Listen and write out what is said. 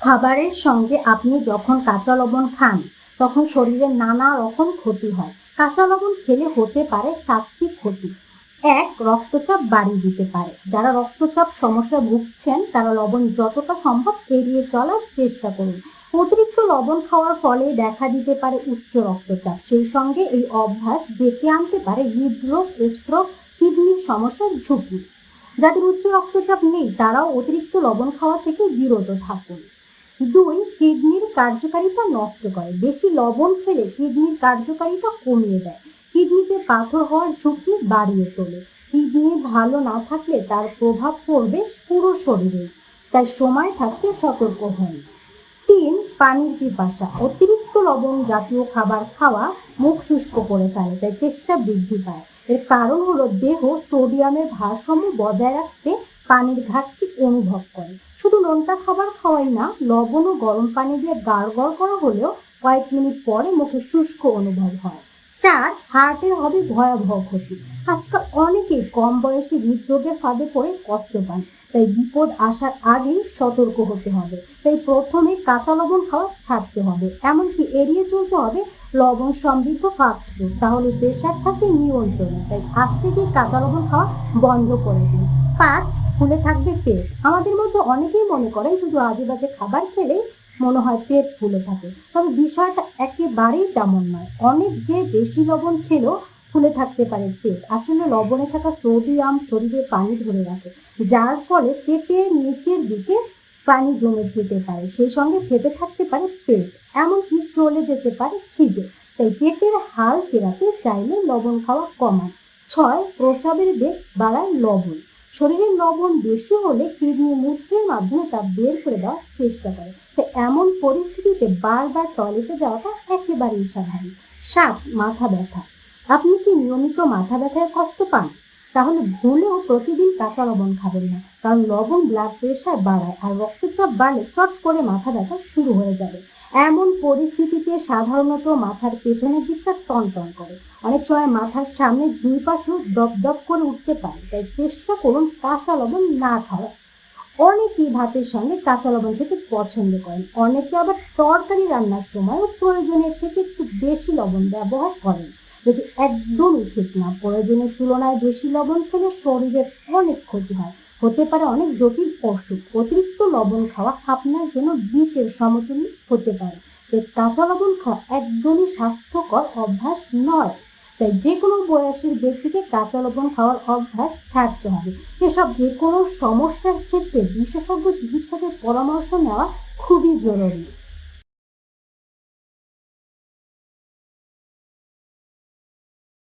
খাবারের সঙ্গে আপনি যখন কাঁচা লবণ খান, তখন শরীরে নানা রকম ক্ষতি হয়। কাঁচা লবণ খেলে হতে পারে সাতটি ক্ষতি। এক, রক্তচাপ বাড়িয়ে দিতে পারে। যারা রক্তচাপ সমস্যায় ভুগছেন, তারা লবণ যতটা সম্ভব এড়িয়ে চলার চেষ্টা করুন। অতিরিক্ত লবণ খাওয়ার ফলে দেখা দিতে পারে উচ্চ রক্তচাপ। সেই সঙ্গে এই অভ্যাস ডেকে আনতে পারে হৃদরোগ, স্ট্রোক, কিডনির সমস্যার ঝুঁকি। যাদের উচ্চ রক্তচাপ নেই, তারাও অতিরিক্ত লবণ খাওয়া থেকে বিরত থাকুন। দুই, কিডনির কার্যকারিতা নষ্ট করে। বেশি লবণ খেলে কিডনির কার্যকারিতা কমিয়ে দেয়। কিডনিতে পাথর হওয়ার ঝুঁকি বাড়িয়ে তোলে। কিডনি ভালো না থাকলে তার প্রভাব পড়বে পুরো শরীরে। তাই সময় থাকতে সতর্ক হন। তিন, পানির পিপাসা। অতিরিক্ত লবণ জাতীয় খাবার খাওয়া মুখ শুষ্ক করে ফেলে, তাই তেষ্টা বৃদ্ধি পায়। এর কারণ হলো দেহ সোডিয়ামের ভারসাম্য বজায় রাখতে পানির ঘাটতি অনুভব করে। শুধু নোনতা খাবার খাওয়াই না, লবণ ও গরম পানি দিয়ে গাড়গড় করা হলেও কয়েক মিনিট পরে মুখে শুষ্ক অনুভব হয়। চার, হার্টের হবে ভয়াবহ ক্ষতি। আজকাল অনেকেই কম বয়সে হৃদরোগের ফাঁদে পড়ে কষ্ট পান। তাই বিপদ আসার আগেই সতর্ক হতে হবে। তাই প্রথমে কাঁচা লবণ খাওয়া ছাড়তে হবে। এমনকি এড়িয়ে চলতে হবে লবণ সমৃদ্ধ ফাস্ট ফুড তাহলে প্রেশার থাকবে নিয়ন্ত্রণে। তাই আজ থেকে কাঁচা লবণ খাওয়া বন্ধ করে দিন। পাঁচ ফুলে থাকবে পেট। আমাদের মধ্যে অনেকেই মনে করেন শুধু আজে বাজে খাবার খেলেই মনে হয় পেট ফুলে থাকে। তবে বিষয়টা একেবারেই তেমন নয়। অনেক যে বেশি লবণ খেলেও ফুলে থাকতে পারে পেট। আসলে লবণে থাকা সোডিয়াম শরীরে পানি ধরে রাখে, যার ফলে পেটের নিচের দিকে পানি জমে যেতে পারে, সেই সঙ্গে ফেটে থাকতে পারে পেট, এমনকি চলে যেতে পারে খিদে। তাই পেটের হাল ফেরাতে চাইলে লবণ খাওয়া কমান ছয়, প্রস্রাবের বেগ বাড়ায় লবণ। শরীরের লবণ বেশি হলে কিডনি মূত্রের মাধ্যমে তা বের করে দেওয়ার চেষ্টা করে। তো এমন পরিস্থিতিতে বারবার টয়লেটে যাওয়াটা একেবারেই স্বাভাবিক। সাত, মাথা ব্যথা। আপনি কি নিয়মিত মাথা ব্যথায় কষ্ট পান? তাহলে ভুলেও প্রতিদিন কাঁচা লবণ খাবেন না, কারণ লবণ ব্লাড প্রেশার বাড়ায় আর রক্তচাপ বাড়লে চট করে মাথা ব্যথা শুরু হয়ে যাবে। এমন পরিস্থিতিতে সাধারণত মাথার পেছনের দিকটা টনটন করে। অনেক সময় মাথার সামনে দুই পাশেও দপ দপ করে উঠতে পারে, তাই চেষ্টা করুন কাঁচা লবণ না খাওয়া। অনেকেই ভাতের সঙ্গে কাঁচা লবণ খেতে পছন্দ করেন, অনেকে আবার তরকারি রান্নার সময়ও প্রয়োজনের থেকে একটু বেশি লবণ ব্যবহার করেন। যেটি একদম উচিত না, প্রয়োজনের তুলনায় বেশি লবণ খেলে শরীরের অনেক ক্ষতি হয়। হতে পারে অনেক জটিল অসুখ, অতিরিক্ত লবণ খাওয়া আপনার জন্য বিষের সমতুল্য হতে পারে। তাই কাঁচা লবণ খাওয়া একদমই স্বাস্থ্যকর অভ্যাস নয়। তাই যে কোনো বয়সের ব্যক্তিকে কাঁচা লবণ খাওয়ার অভ্যাস ছাড়তে হবে। এসব যে কোনো সমস্যার ক্ষেত্রে বিশেষজ্ঞ চিকিৎসকের পরামর্শ নেওয়া খুবই জরুরি।